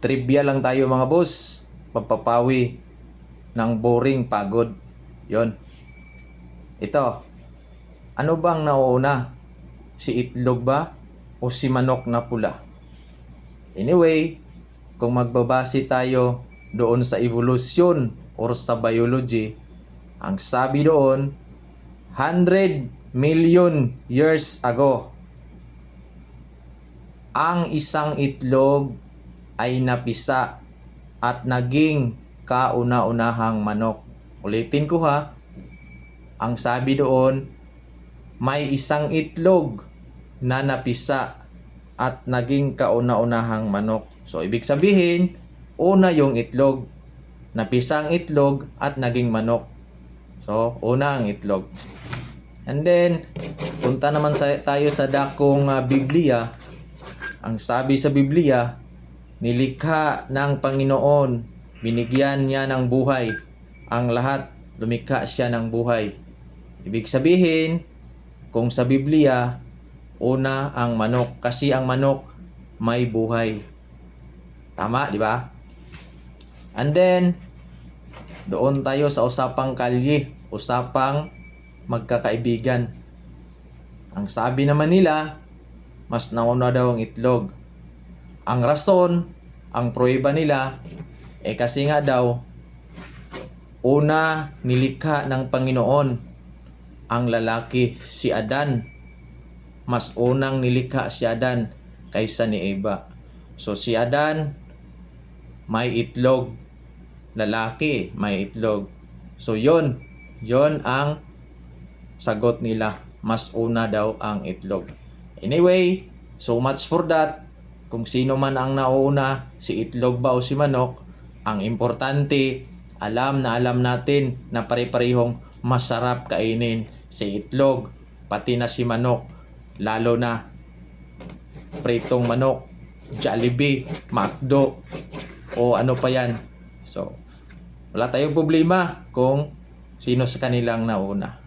Trivia lang tayo mga boss. Pampapawi ng boring pagod. Yon. Ito. Ano bang nauuna? Si itlog ba o si manok na pula? Anyway, kung magbabase tayo doon sa evolution or sa biology, ang sabi doon, 100 million years ago, ang isang itlog ay napisa at naging kauna-unahang manok. Ulitin ko ha, ang sabi doon, may isang itlog na napisa at naging kauna-unahang manok. So, ibig sabihin, una yung itlog. Napisa ang itlog at naging manok. So, una ang itlog. And then, punta naman sa, tayo sa dakong ah, Biblia. Ang sabi sa Biblia, nilikha ng Panginoon, binigyan niya ng buhay. Ang lahat, lumikha siya ng buhay. Ibig sabihin, kung sa Biblia, una ang manok kasi ang manok may buhay. Tama, di ba? And then, doon tayo sa usapang kalye, usapang magkakaibigan. Ang sabi naman nila, mas nauna daw ang itlog. Ang rason, ang pruweba nila, eh kasi nga daw, una nilikha ng Panginoon ang lalaki, si Adan. Mas unang nilikha si Adan kaysa ni Eva. So si Adan, may itlog. Lalaki, may itlog. So yon, yon ang sagot nila. Mas una daw ang itlog. Anyway, so much for that. Kung sino man ang nauna, si itlog ba o si manok, ang importante, alam na alam natin na pare-parehong masarap kainin si itlog, pati na si manok, lalo na pritong manok, Jollibee, McDo, o ano pa yan. So, wala tayong problema kung sino sa kanilang nauna.